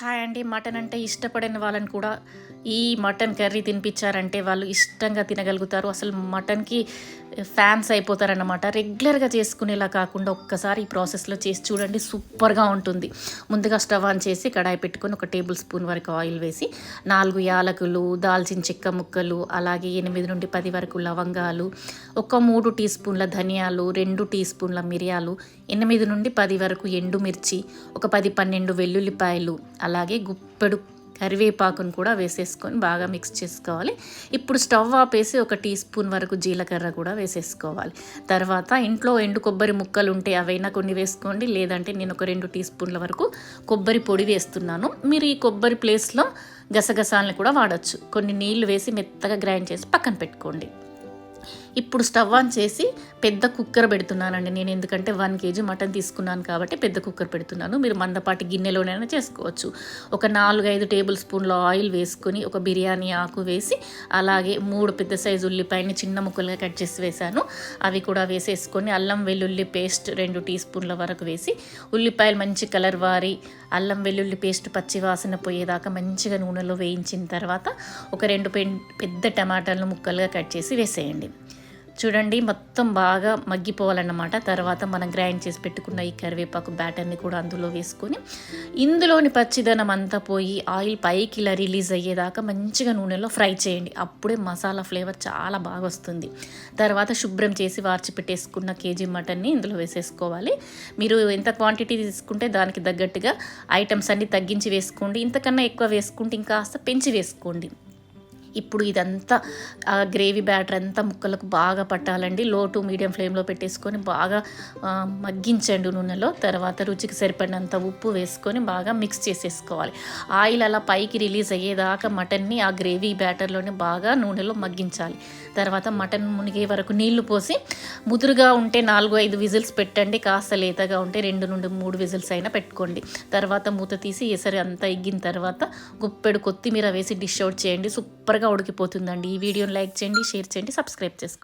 Hi అండి mutton అంటే ఇష్టపడిన వాళ్ళని కూడా ఈ మటన్ కర్రీ తినిపించారంటే వాళ్ళు ఇష్టంగా తినగలుగుతారు. అసలు మటన్కి ఫ్యాన్స్ అయిపోతారన్నమాట. రెగ్యులర్గా చేసుకునేలా కాకుండా ఒక్కసారి ఈ ప్రాసెస్లో చేసి చూడండి సూపర్గా ఉంటుంది. ముందుగా స్టవ్ ఆన్ చేసి కడాయి పెట్టుకొని ఒక టేబుల్ స్పూన్ వరకు ఆయిల్ వేసి నాలుగు యాలకులు దాల్చిన చెక్క ముక్కలు అలాగే ఎనిమిది నుండి పది వరకు లవంగాలు ఒక మూడు టీ స్పూన్ల ధనియాలు రెండు టీ స్పూన్ల మిరియాలు ఎనిమిది నుండి పది వరకు ఎండుమిర్చి ఒక పది పన్నెండు వెల్లుల్లిపాయలు అలాగే గుప్పెడు కరివేపాకును కూడా వేసేసుకొని బాగా మిక్స్ చేసుకోవాలి. ఇప్పుడు స్టవ్ ఆపేసి ఒక టీ స్పూన్ వరకు జీలకర్ర కూడా వేసేసుకోవాలి. తర్వాత ఇంట్లో ఎండు కొబ్బరి ముక్కలు ఉంటే అవైనా కొన్ని వేసుకోండి. లేదంటే నేను ఒక రెండు టీ స్పూన్ల వరకు కొబ్బరి పొడి వేస్తున్నాను. మీరు ఈ కొబ్బరి ప్లేస్లో గసగసాలను కూడా వాడచ్చు. కొన్ని నీళ్ళు వేసి మెత్తగా గ్రైండ్ చేసి పక్కన పెట్టుకోండి. ఇప్పుడు స్టవ్ ఆన్ చేసి పెద్ద కుక్కర్ పెడుతున్నానండి. నేను ఎందుకంటే వన్ కేజీ మటన్ తీసుకున్నాను కాబట్టి పెద్ద కుక్కర్ పెడుతున్నాను. మీరు మందపాటి గిన్నెలోనైనా చేసుకోవచ్చు. ఒక నాలుగైదు టేబుల్ స్పూన్ల ఆయిల్ వేసుకొని ఒక బిర్యానీ ఆకు వేసి అలాగే మూడు పెద్ద సైజు ఉల్లిపాయని చిన్న ముక్కలుగా కట్ చేసి వేశాను. అవి కూడా వేసేసుకొని అల్లం వెల్లుల్లి పేస్ట్ రెండు టీ స్పూన్ల వరకు వేసి ఉల్లిపాయలు మంచి కలర్ వారి అల్లం వెల్లుల్లి పేస్ట్ పచ్చి వాసన పోయేదాకా మంచిగా నూనెలో వేయించిన తర్వాత ఒక రెండు పెద్ద టమాటాలను ముక్కలుగా కట్ చేసి వేసేయండి. చూడండి మొత్తం బాగా మగ్గిపోవాలన్నమాట. తర్వాత మనం గ్రైండ్ చేసి పెట్టుకున్న ఈ కరివేపాకు బ్యాటర్ని కూడా అందులో వేసుకొని ఇందులోని పచ్చిదనం అంతా పోయి ఆయిల్ పైకి ఇలా రిలీజ్ అయ్యేదాకా మంచిగా నూనెలో ఫ్రై చేయండి. అప్పుడే మసాలా ఫ్లేవర్ చాలా బాగా వస్తుంది. తర్వాత శుభ్రం చేసి వార్చి పెట్టేసుకున్న కేజీ మటన్ని ఇందులో వేసేసుకోవాలి. మీరు ఎంత క్వాంటిటీ తీసుకుంటే దానికి తగ్గట్టుగా ఐటమ్స్ అన్ని తగ్గించి వేసుకోండి. ఇంతకన్నా ఎక్కువ వేసుకుంటే ఇంకా కాస్త పెంచి వేసుకోండి. ఇప్పుడు ఇదంతా ఆ గ్రేవీ బ్యాటర్ అంతా ముక్కలకు బాగా పట్టాలండి. లో టు మీడియం ఫ్లేమ్లో పెట్టేసుకొని బాగా మగ్గించండి నూనెలో. తర్వాత రుచికి సరిపడినంత ఉప్పు వేసుకొని బాగా మిక్స్ చేసేసుకోవాలి. ఆయిల్ అలా పైకి రిలీజ్ అయ్యేదాకా మటన్ని ఆ గ్రేవీ బ్యాటర్లోనే బాగా నూనెలో మగ్గించాలి. తర్వాత మటన్ మునిగే వరకు నీళ్ళు పోసి ముదురుగా ఉంటే నాలుగు ఐదు విజిల్స్ పెట్టండి. కాస్త లేతగా ఉంటే రెండు నుండి మూడు విజిల్స్ అయినా పెట్టుకోండి. తర్వాత మూత తీసి ఎసరి అంతా ఎగ్గిన తర్వాత గుప్పెడు కొత్తిమీర వేసి డిష్ అవుట్ చేయండి. సూపర్గా ఉడికిపోతుందండి. ఈ వీడియోని లైక్ చేయండి షేర్ చేయండి సబ్స్క్రైబ్ చేసుకోండి.